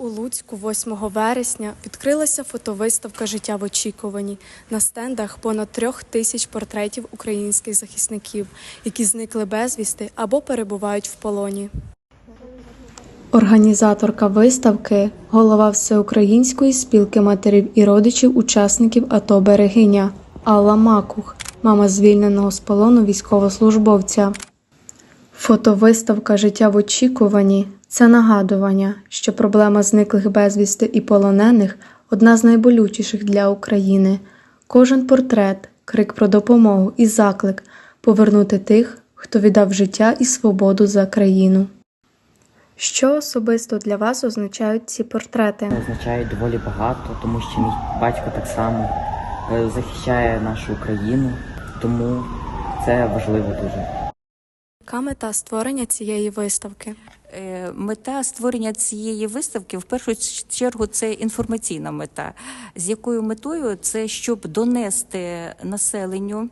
У Луцьку 8 вересня відкрилася фотовиставка Життя в очікуванні. На стендах понад трьох тисяч портретів українських захисників, які зникли безвісти або перебувають в полоні. Організаторка виставки, голова Всеукраїнської спілки матерів і родичів учасників АТО Берегиня Алла Макух, мама звільненого з полону військовослужбовця. Фотовиставка Життя в очікуванні це нагадування, що проблема зниклих безвісти і полонених одна з найболючіших для України. Кожен портрет, крик про допомогу і заклик повернути тих, хто віддав життя і свободу за країну. Що особисто для вас означають ці портрети? означає доволі багато, тому що мій батько так само е, захищає нашу Україну, тому це важливо дуже. Яка мета створення цієї виставки? Е, Мета створення цієї виставки в першу чергу це інформаційна мета. З якою метою це щоб донести населенню.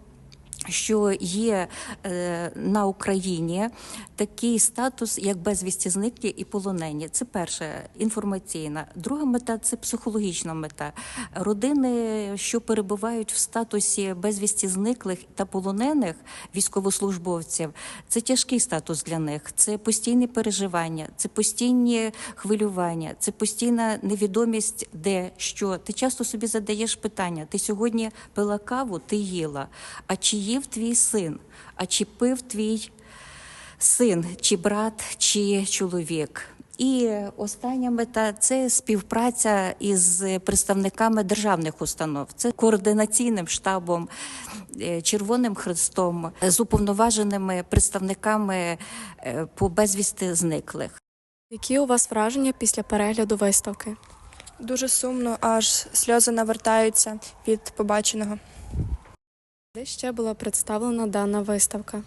Що є е, на Україні такий статус, як безвісті зниклі і полонені. Це перша інформаційна. Друга мета це психологічна мета. Родини, що перебувають в статусі безвісті зниклих та полонених військовослужбовців, це тяжкий статус для них. Це постійні переживання, це постійні хвилювання, це постійна невідомість, де що. Ти часто собі задаєш питання: ти сьогодні пила каву, ти їла. А чи їв твій син? А чи пив твій син, чи брат, чи чоловік? І остання мета це співпраця із представниками державних установ, це координаційним штабом, е, Червоним Хрестом, з уповноваженими представниками е, по безвісти зниклих. Які у вас враження після перегляду виставки? Дуже сумно, аж сльози навертаються від побаченого. Де ще була представлена дана виставка?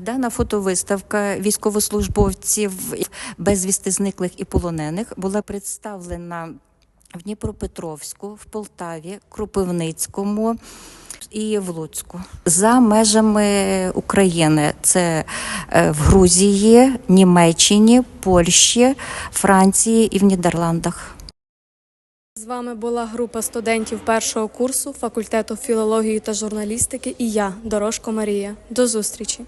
Дана фотовиставка військовослужбовців безвісти зниклих і полонених була представлена в Дніпропетровську, в Полтаві, Кропивницькому. І в Луцьку за межами України це е, в Грузії, Німеччині, Польщі, Франції і в Нідерландах. Вами була група студентів першого курсу факультету філології та журналістики і я, Дорожко Марія. До зустрічі!